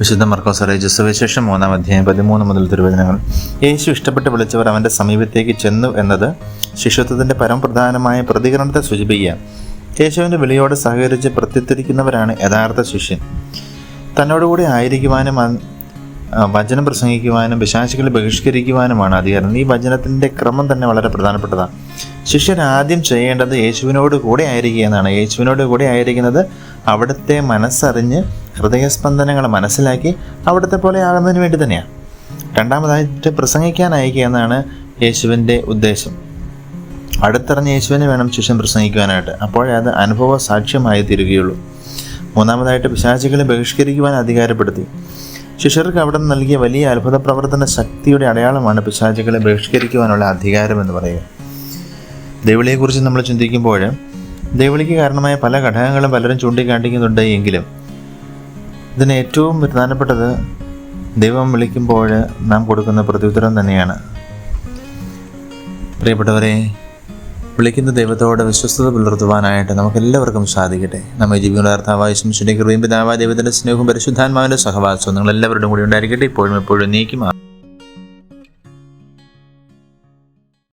വിശുദ്ധ മർക്കോസ് അറിയിച്ച സുവിശേഷം മൂന്നാം അധ്യായം പതിമൂന്ന് മുതൽ തിരുവചനങ്ങൾ. യേശു ഇഷ്ടപ്പെട്ട് വിളിച്ചവർ അവന്റെ സമീപത്തേക്ക് ചെന്നു എന്നത് ശിശുത്വത്തിന്റെ പരമപ്രധാനമായ പ്രതികരണത്തെ സൂചിപ്പിക്കുക. യേശുവിന്റെ വിളിയോട് സഹകരിച്ച് പ്രത്യുത്തരിക്കുന്നവരാണ് യഥാർത്ഥ ശിഷ്യൻ. തന്നോടുകൂടി ആയിരിക്കുവാനും വചനം പ്രസംഗിക്കുവാനും പിശാചുകളെ ബഹിഷ്കരിക്കുവാനുമാണ് അധികാരം. ഈ വചനത്തിന്റെ ക്രമം തന്നെ വളരെ പ്രധാനപ്പെട്ടതാണ്. ശിഷ്യൻ ആദ്യം ചെയ്യേണ്ടത് യേശുവിനോട് കൂടെ ആയിരിക്കുക എന്നാണ്. യേശുവിനോട് കൂടെ ആയിരിക്കുന്നത് അവിടുത്തെ മനസ്സറിഞ്ഞ് ഹൃദയസ്പന്ദനങ്ങൾ മനസ്സിലാക്കി അവിടുത്തെ പോലെ ആകുന്നതിന് വേണ്ടി തന്നെയാണ് രണ്ടാമതായിട്ട് പ്രസംഗിക്കാൻ അയക്കുക എന്നാണ് യേശുവിന്റെ ഉദ്ദേശം. അടുത്തറിഞ്ഞ യേശുവിനെ വേണം ശിഷ്യൻ പ്രസംഗിക്കുവാനായിട്ട്. അപ്പോഴേ അത് അനുഭവ സാക്ഷ്യമായി തീരുകയുള്ളൂ. മൂന്നാമതായിട്ട് പിശാചികളെ ബഹിഷ്കരിക്കുവാൻ അധികാരപ്പെടുത്തി. ശിഷ്യർക്ക് അവിടെ നൽകിയ വലിയ അത്ഭുത പ്രവർത്തന ശക്തിയുടെ അടയാളമാണ് പിശാചികളെ ബഹിഷ്കരിക്കുവാനുള്ള അധികാരം എന്ന് പറയുക. ദൈവളിയെക്കുറിച്ച് നമ്മൾ ചിന്തിക്കുമ്പോൾ ദൈവളിക്ക് കാരണമായ പല ഘടകങ്ങളും പലരും ചൂണ്ടിക്കാട്ടിക്കുന്നുണ്ട് എങ്കിലും ഇതിന് ഏറ്റവും പ്രധാനപ്പെട്ടത് ദൈവം വിളിക്കുമ്പോൾ നാം കൊടുക്കുന്ന പ്രത്യുത്തരം തന്നെയാണ്. പ്രിയപ്പെട്ടവരെ വിളിക്കുന്ന ദൈവത്തോട് വിശ്വസ്തത പുലർത്തുവാനായിട്ട് നമുക്കെല്ലാവർക്കും സാധിക്കട്ടെ. നമ്മെ ജീവിക്കുന്ന കർത്താവായ ശംശുடைய കൃപയും പിതാവായ ദൈവത്തിന്റെ സ്നേഹവും പരിശുദ്ധാത്മാവിന്റെ സഹവാസവും നിങ്ങളെല്ലാവരുടെയും കൂടി ഉണ്ടായിരിക്കട്ടെ. ഇപ്പോഴും എപ്പോഴും നീക്കും